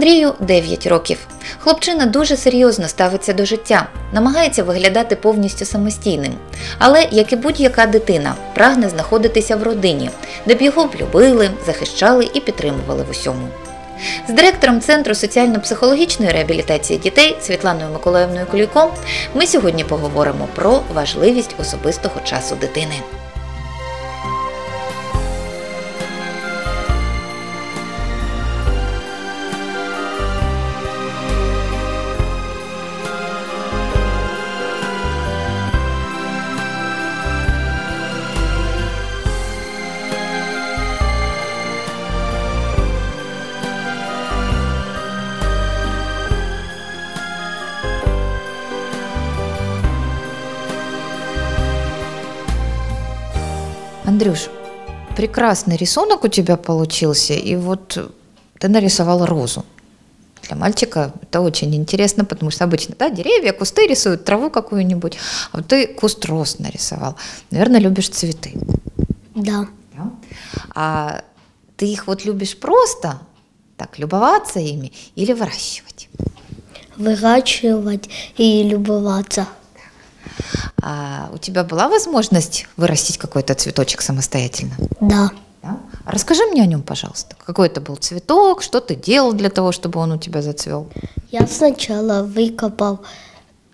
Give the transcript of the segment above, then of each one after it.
Андрію 9 років. Хлопчина дуже серйозно ставиться до життя, намагається виглядати повністю самостійним. Але, як і будь-яка дитина, прагне знаходитися в родині, де б його б любили, захищали і підтримували в усьому. З директором Центру соціально-психологічної реабілітації дітей Світланою Миколаївною Кулійко ми сьогодні поговоримо про важливість особистого часу дитини. Андрюш, прекрасный рисунок у тебя получился, и вот ты нарисовал розу. Для мальчика это очень интересно, потому что обычно да, деревья, кусты рисуют, траву какую-нибудь, а вот ты куст роз нарисовал. Наверное, любишь цветы. Да. да? А ты их вот любишь просто так любоваться ими или выращивать? Выращивать и любоваться. А у тебя была возможность вырастить какой-то цветочек самостоятельно? Да. Да? Расскажи мне о нем, пожалуйста. Какой это был цветок, что ты делал для того, чтобы он у тебя зацвел? Я сначала выкопал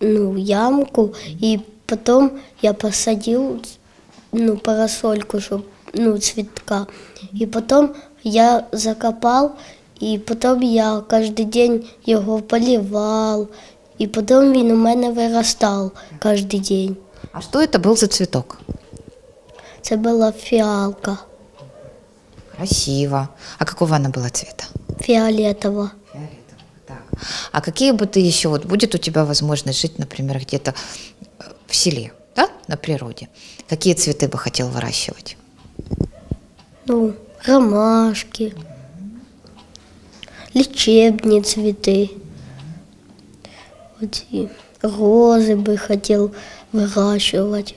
ну, ямку, и потом я посадил ну, парасольку, чтоб, ну, цветка. И потом я закопал, і потім я кожен день його поливав, і потім він у мене виростав кожен день. А что это был за цветок? Це була фіалка Красиво. А какого она была цвета? фіолетова. Фиолетового. Так. А какие бы ты еще, вот будет у тебя возможность жить, например, где-то э, в селе, да, на природе? Какие цветы бы хотел выращивать? Ну, ромашки, лечебні цвіти. Оці рози би хотів вирощувати.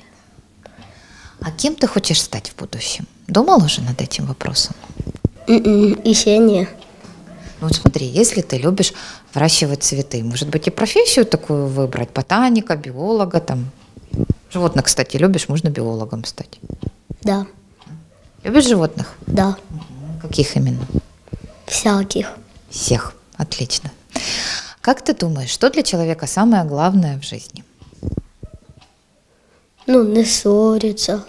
А кем ты хочешь стать в будущем? Думал уже над этим вопросом? М-м, І ще ні. Ну вот смотри, если ты любишь выращивать цветы, может быть и профессию такую выбрать, ботаника, биолога там. Животных, кстати, любишь, можно биологом стать. Да, Любишь животных? да, Каких именно? всяких. Всех. Отлично. Как ты думаешь, что для человека самое главное в жизни? Ну, не ссориться,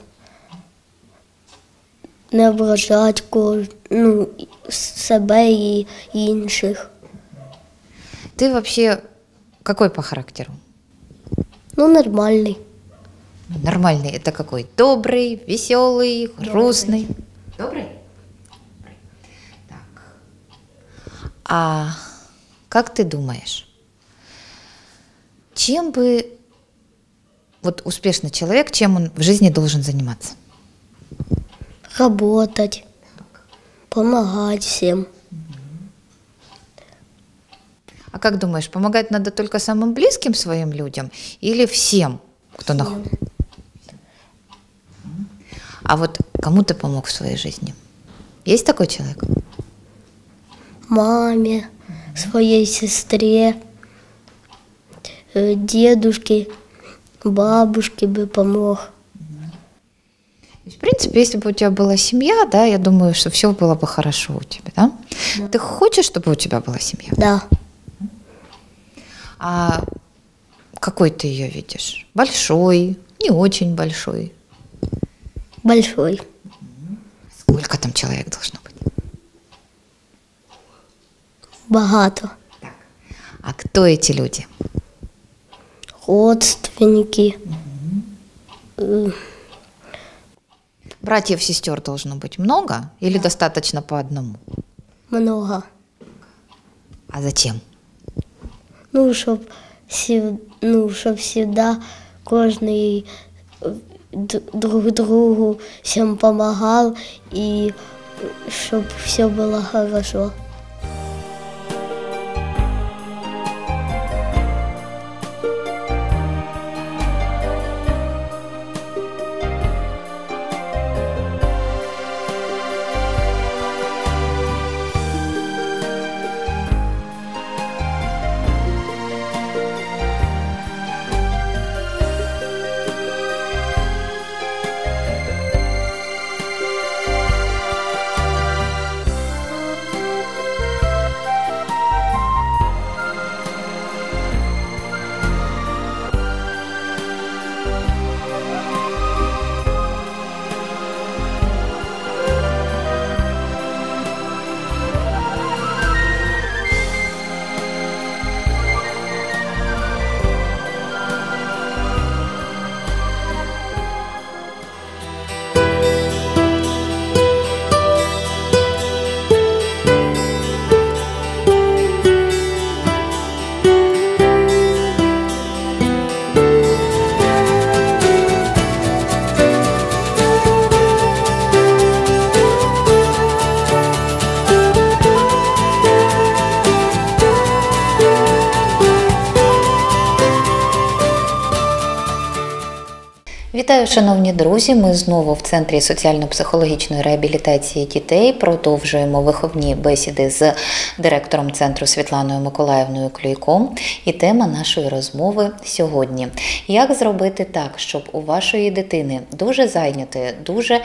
не ображати кож... ну, себе і інших. Ты вообще какой по характеру? Ну, нормальний. Ну, Нормальный. Это какой? Добрый, веселый, грустный. Добрый? Так. А как ты думаешь, чем бы вот успешный человек, чем он в жизни должен заниматься? Работать, помогать всем. А как думаешь, помогать надо только самым близким своим людям или всем, кто находится? А вот кому ты помог в своей жизни? Есть такой человек? Маме, своей сестре, э, дедушке, бабушке бы помог. В принципе, если бы у тебя была семья, да, я думаю, что все было бы хорошо у тебя, да? Ты хочешь, чтобы у тебя была семья? Да, А какой ты ее видишь? Большой, не очень большой. большой. Сколько там человек должно быть? Багато. А кто эти люди? Родственники. Э, Братьев, сестер должно быть много или достаточно по одному? Много. А зачем? Ну, щоб, сів- ну, щоб завжди кожен д- друг другу всім допомагав і щоб все було хорошо. Вітаю, шановні друзі. Ми знову в центрі соціально-психологічної реабілітації дітей продовжуємо виховні бесіди з директором центру Світланою Миколаївною Клюйко. І тема нашої розмови сьогодні: як зробити так, щоб у вашої дитини дуже зайнятої, дуже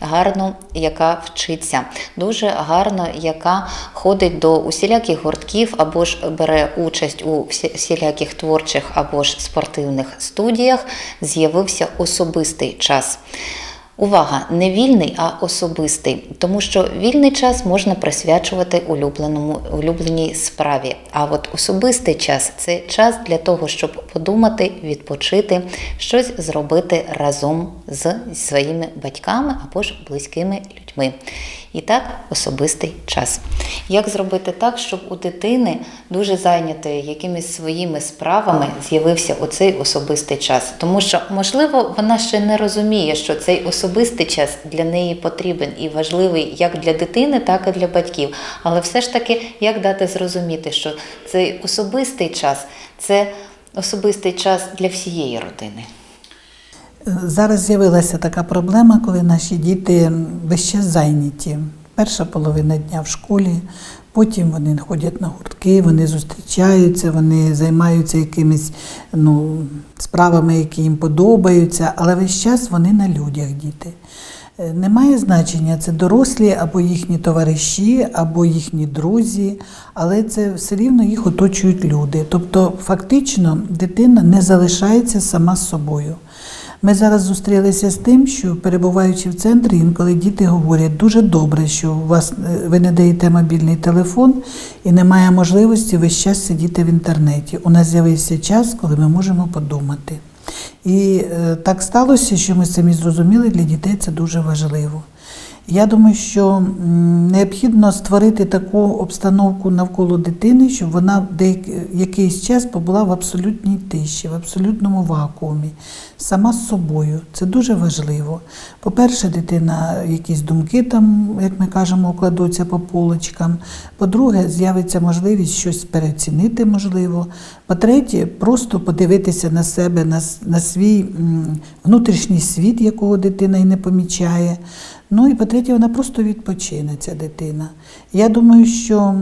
гарно, яка вчиться, дуже гарно, яка ходить до усіляких гуртків або ж бере участь у всіляких творчих або ж спортивних студіях, з'явився особистий час. Увага, не вільний, а особистий, тому що вільний час можна присвячувати улюбленому улюбленій справі. А от особистий час це час для того, щоб подумати, відпочити, щось зробити разом з своїми батьками або ж близькими людьми. І так, особистий час. Як зробити так, щоб у дитини дуже зайнятої якимись своїми справами з'явився оцей особистий час? Тому що, можливо, вона ще не розуміє, що цей особистий час для неї потрібен і важливий як для дитини, так і для батьків. Але все ж таки, як дати зрозуміти, що цей особистий час це особистий час для всієї родини. Зараз з'явилася така проблема, коли наші діти час зайняті. Перша половина дня в школі, потім вони ходять на гуртки, вони зустрічаються, вони займаються якимись ну, справами, які їм подобаються, але весь час вони на людях діти. Е, Немає значення, це дорослі або їхні товариші, або їхні друзі, але це все рівно їх оточують люди. Тобто, фактично, дитина не залишається сама з собою. Ми зараз зустрілися з тим, що перебуваючи в центрі, інколи діти говорять дуже добре, що у вас е, ви не даєте мобільний телефон і немає можливості весь час сидіти в інтернеті. У нас з'явився час, коли ми можемо подумати. І е, так сталося, що ми самі зрозуміли, для дітей це дуже важливо. Я думаю, що необхідно створити таку обстановку навколо дитини, щоб вона якийсь час побула в абсолютній тиші, в абсолютному вакуумі, сама з собою. Це дуже важливо. По-перше, дитина якісь думки там, як ми кажемо, укладуться по полочкам. По-друге, з'явиться можливість щось переоцінити, можливо. По-третє, просто подивитися на себе, на, на свій внутрішній світ, якого дитина і не помічає. Ну і по-третє, вона просто відпочине, ця дитина. Я думаю, що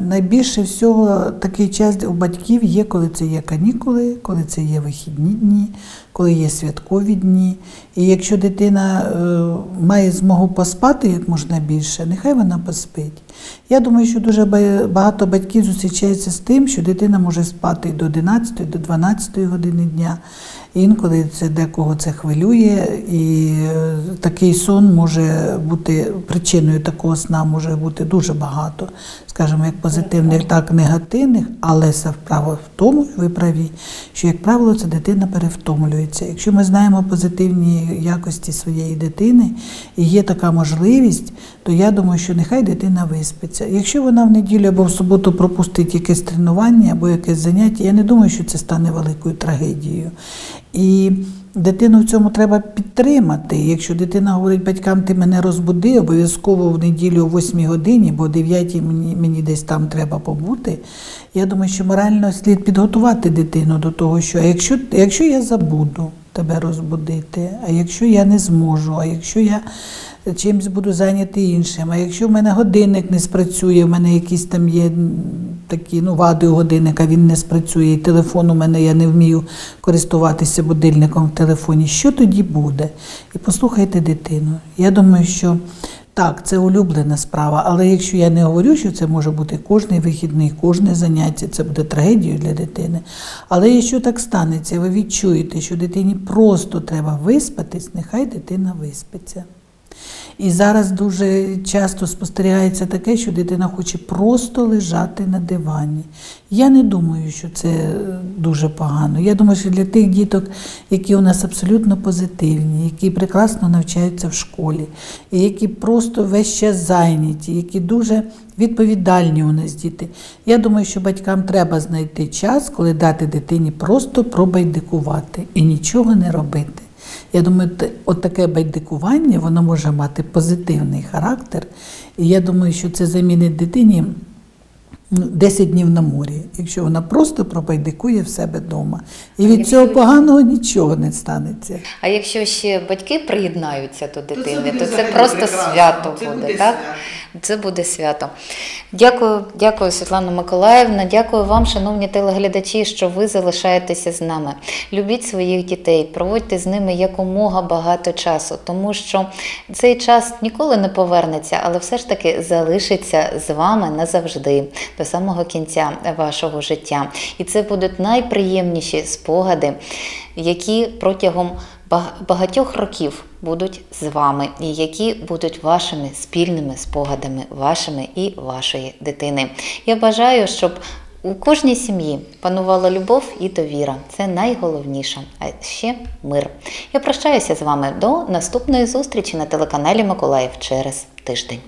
найбільше всього такий час у батьків є, коли це є канікули, коли це є вихідні дні, коли є святкові дні. І якщо дитина е, має змогу поспати як можна більше, нехай вона поспить. Я думаю, що дуже багато батьків зустрічаються з тим, що дитина може спати до 11, до 12 години дня. Інколи це декого це хвилює, і е, такий сон може бути причиною такого сна може бути дуже багато, скажімо, як позитивних, так і негативних, але справа в тому, ви праві, що, як правило, це дитина перевтомлюється. Якщо ми знаємо позитивні якості своєї дитини і є така можливість, то я думаю, що нехай дитина виспиться. Якщо вона в неділю або в суботу пропустить якесь тренування або якесь заняття, я не думаю, що це стане великою трагедією. І дитину в цьому треба підтримати. Якщо дитина говорить батькам, ти мене розбуди, обов'язково в неділю о 8 годині, бо о 9 мені, мені десь там треба побути. Я думаю, що морально слід підготувати дитину до того, що якщо, якщо я забуду тебе розбудити, а якщо я не зможу, а якщо я чимось буду зайнятий іншим, а якщо в мене годинник не спрацює, в мене якісь там є такі ну, вади у годинника, він не спрацює, і телефон у мене я не вмію користуватися будильником в телефоні. Що тоді буде? І послухайте дитину. Я думаю, що так, це улюблена справа, але якщо я не говорю, що це може бути кожний вихідний, кожне заняття, це буде трагедією для дитини. Але якщо так станеться, ви відчуєте, що дитині просто треба виспатись, нехай дитина виспиться. І зараз дуже часто спостерігається таке, що дитина хоче просто лежати на дивані. Я не думаю, що це е, дуже погано. Я думаю, що для тих діток, які у нас абсолютно позитивні, які прекрасно навчаються в школі, і які просто весь час зайняті, які дуже відповідальні у нас діти. Я думаю, що батькам треба знайти час, коли дати дитині просто пробайдикувати і нічого не робити. Я думаю, те- от таке байдикування воно може мати позитивний характер. І я думаю, що це замінить дитині ну, 10 днів на морі, якщо вона просто пропайдикує в себе вдома. І від якщо- цього поганого нічого не станеться. А якщо ще батьки приєднаються до дитини, буде то це просто прекрасно. свято Це буде, буде так? свято. Це буде свято. Дякую, дякую, Світлана Миколаївна. Дякую вам, шановні телеглядачі, що ви залишаєтеся з нами. Любіть своїх дітей, проводьте з ними якомога багато часу, тому що цей час ніколи не повернеться, але все ж таки залишиться з вами назавжди, до самого кінця вашого життя. І це будуть найприємніші спогади, які протягом багатьох років будуть з вами, і які будуть вашими спільними спогадами, вашими і вашої дитини. Я бажаю, щоб у кожній сім'ї панувала любов і довіра. Це найголовніше. А ще мир. Я прощаюся з вами до наступної зустрічі на телеканалі Миколаїв через тиждень.